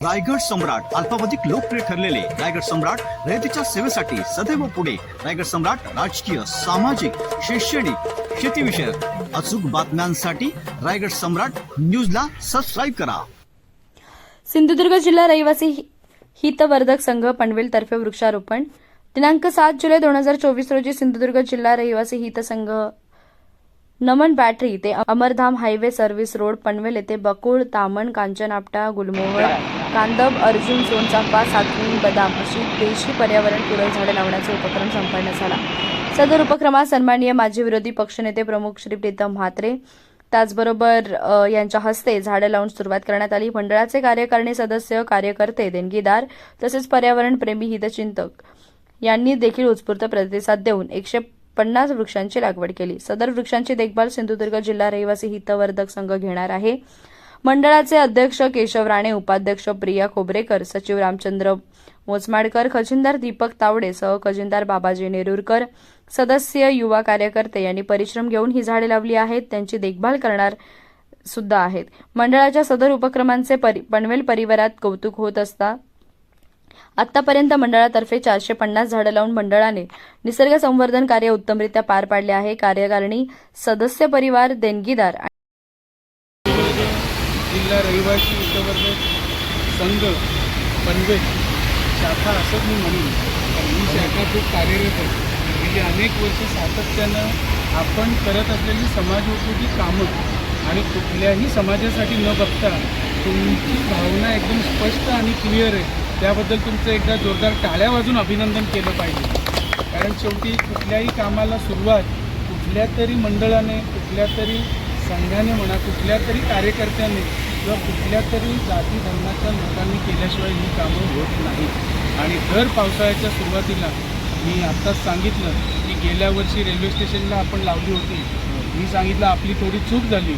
रायगड सम्राट अल्पावधिक लोकप्रिय ठरलेले रायगड सम्राट रयतेच्या सेवेसाठी सदैव पुढे. रायगड सम्राट राजकीय सामाजिक शैक्षणिक शेतीविषयक अचूक बातम्यांसाठी रायगड सम्राट न्यूजला सबस्क्राईब करा. सिंधुदुर्ग जिल्हा रहिवासी हितवर्धक संघ पनवेलतर्फे वृक्षारोपण. दिनांक सात जुलै दोन हजार चोवीस रोजी सिंधुदुर्ग जिल्हा रहिवासी हित संघ नमन बॅटरी ते Amardham highway service road Panvel येथे बकुळ तामण कांचन आपटा गुलमोहर कांदब अर्जुन सोनचाफा सातवी बदाम अशी देशी पर्यावरणपूरक झाडे लावण्याचा उपक्रम संपन्न झाला. सदर उपक्रमात सन्माननीय माजी विरोधी पक्षनेते प्रमुख श्री प्रीतम म्हात्रे त्याचबरोबर यांच्या हस्ते झाडे लावून सुरुवात करण्यात आली. मंडळाचे कार्यकारिणी सदस्य कार्यकर्ते देणगीदार तसेच पर्यावरण प्रेमी हितचिंतक यांनी देखील उत्स्फूर्त प्रतिसाद देऊन एकशे पन्नास वृक्षांची लागवड केली. सदर वृक्षांची देखभाल सिंधुदुर्ग जिल्हा रहिवासी हितवर्धक संघ घेणार आहे. मंडळाचे अध्यक्ष केशव राणे उपाध्यक्ष प्रिया खोबरेकर सचिव रामचंद्र मोचमाडकर खजिनदार दीपक तावडे सह खजिनदार बाबाजी नेरुरकर सदस्य युवा कार्यकर्ते यांनी परिश्रम घेऊन ही झाडे लावली आहेत. त्यांची देखभाल करणार सुद्धा आहेत. मंडळाच्या सदर उपक्रमांचे परि- पनवेल परिवारात कौतुक होत असता आतापर्यंत मंडळातर्फे चारशे पन्नास झाडं लावून मंडळाने निसर्ग संवर्धन कार्य उत्तमरित्या पार पाडले आहे. कार्यकारिणी सदस्य परिवार देणगीदार जिल्हा रहिवासी संघ पनवेल शाखा असंच मी म्हणून. कारण ही शाखा खूप कार्यरत आहे. गेली अनेक वर्ष सातत्यानं आपण करत असलेली समाजोपयोगी कामं आणि कुठल्याही समाजासाठी न बघता तुमची भावना एकदम स्पष्ट आणि क्लिअर आहे. त्याबद्दल तुमचं एकदा जोरदार टाळ्या वाजून अभिनंदन केलं पाहिजे. कारण शेवटी कुठल्याही कामाला सुरुवात कुठल्या तरी मंडळाने कुठल्या तरी संघाने म्हणा कुठल्या तरी कार्यकर्त्याने किंवा कुठल्या तरी जाती धर्माच्या लोकांनी केल्याशिवाय ही कामं होत नाही आणि दर पावसाळ्याच्या सुरुवातीला मी आत्ताच सांगितलं की गेल्या वर्षी रेल्वे स्टेशनला आपण लावली होती. मी सांगितलं आपली थोडी चूक झाली.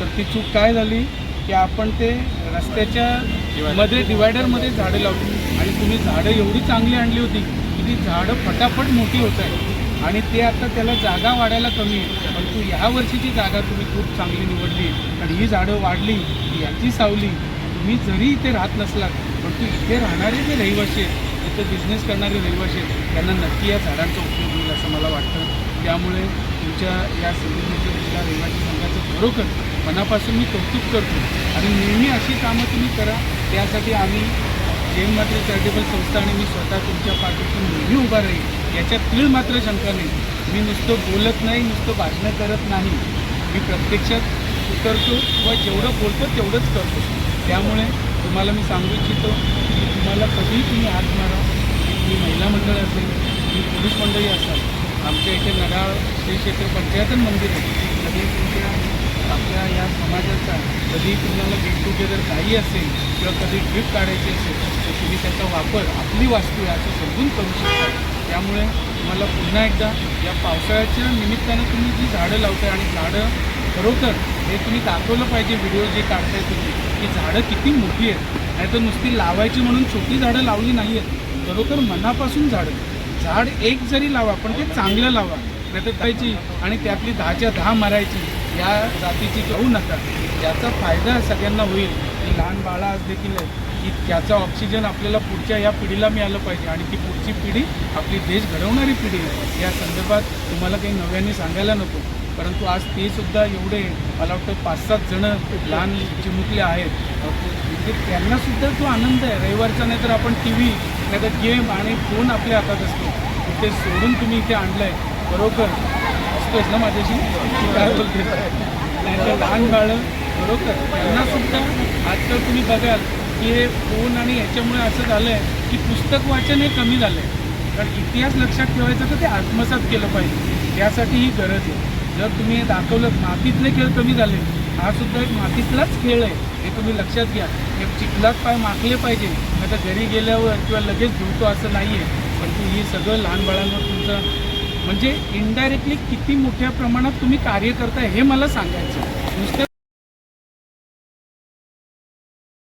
तर ती चूक काय झाली? की आपण ते रस्त्याच्या मध्ये डिवायडरमध्ये झाडं लावली. आणि तुम्ही झाडं एवढी चांगली आणली होती की ती झाडं फटाफट मोठी होत आहेत. आणि ते आता त्याला जागा वाढायला कमी आहे परंतु ह्या वर्षीची जागा तुम्ही खूप चांगली निवडली. आणि ही झाडं वाढली याची सावली. तुम्ही जरी इथे राहत नसलात परंतु इथे राहणारे जे रहिवासी आहेत इथे बिझनेस करणारे रहिवासी आहेत त्यांना नक्की या झाडांचा उपयोग होईल असं मला वाटतं. त्यामुळे तुमच्या या सिंधुदुर्ग जिल्हा रहिवासी संघाचं खरोखर मनापासून मी कौतुक करतो. आणि नेहमी अशी कामं तुम्ही करा त्यासाठी आम्ही जैन मात्र चॅरिटेबल संस्था आणि मी स्वतः तुमच्या पाठीतून नेहमी उभा राहील याच्यात तीळ मात्र शंका नाही मी नुसतं बोलत नाही नुसतं भाषणं करत नाही. मी प्रत्यक्षात उतरतो किंवा जेवढं बोलतो तेवढंच करतो. त्यामुळे तुम्हाला मी सांगू इच्छितो की तुम्हाला कधीही तुम्ही हात मारा. मी महिला मंडळ असेल मी पोलीस मंडळी असाल आमच्या इथे नगाव श्री क्षेत्र पंचायतन मंदिर आहे. कधी तुमच्या आपल्या या समाजाचा कधी तुम्हाला गेट टुगेदर काही असेल किंवा कधी ट्रिप काढायची असेल तर तुम्ही त्याचा वापर आपली वास्तू आहे असं समजून करू शकता. त्यामुळे तुम्हाला पुन्हा एकदा या पावसाळ्याच्या निमित्तानं तुम्ही जी झाडं लावताय आणि झाडं खरोखर हे तुम्ही दाखवलं पाहिजे व्हिडिओ जे काढताय तुम्ही की झाडं किती मोठी आहेत. नाही तर नुसती लावायची म्हणून छोटी झाडं लावली नाही आहेत खरोखर मनापासून झाडं. झाड एक जरी लावा पण ते चांगलं लावा. नाही तर आणि त्यातली दहाच्या दहा मारायची. या जातीची घेऊ नका. याचा फायदा सगळ्यांना होईल. की लहान बाळा आज देखील आहे की त्याचा ऑक्सिजन आपल्याला पुढच्या या पिढीला मिळालं पाहिजे आणि ती पुढची पिढी आपली देश घडवणारी पिढी आहे. या संदर्भात तुम्हाला काही नव्याने सांगायला नको. परंतु आज ते सुद्धा एवढे मला वाटतं पाच सात जण लहान चिमुकले आहेत. म्हणजे त्यांना सुद्धा आनंद आहे. रविवारचा नाही तर आपण टी व्ही नाही तर गेम आणि फोन आपल्या हातात असतो. ते सोडून तुम्ही इथे आणलं आहे बरोबर. असतोच ना माझ्याशी? काय बोलतोय नाही तर लहान बाळं बरोबर? त्यांना सुद्धा आजकाल तुम्ही बघाल की हे फोन आणि याच्यामुळे असं झालं आहे की पुस्तक वाचन हे कमी झालं आहे कारण इतिहास लक्षात ठेवायचा तर ते आत्मसात केलं पाहिजे. त्यासाठी ही गरज आहे. जर तुम्ही हे दाखवलं मातीतले खेळ कमी झाले हा सुद्धा एक मातीतलाच खेळ आहे. हे तुम्ही लक्षात घ्या. हे चिखलात पाय माखले पाहिजे. आता घरी गेल्यावर किंवा लगेच धुवतो असं नाही आहे परंतु हे सगळं लहान बाळांवर तुमचं म्हणजे इनडायरेक्टली किती मोठ्या प्रमाणात तुम्ही कार्य करताय हे मला सांगायचं नुसतं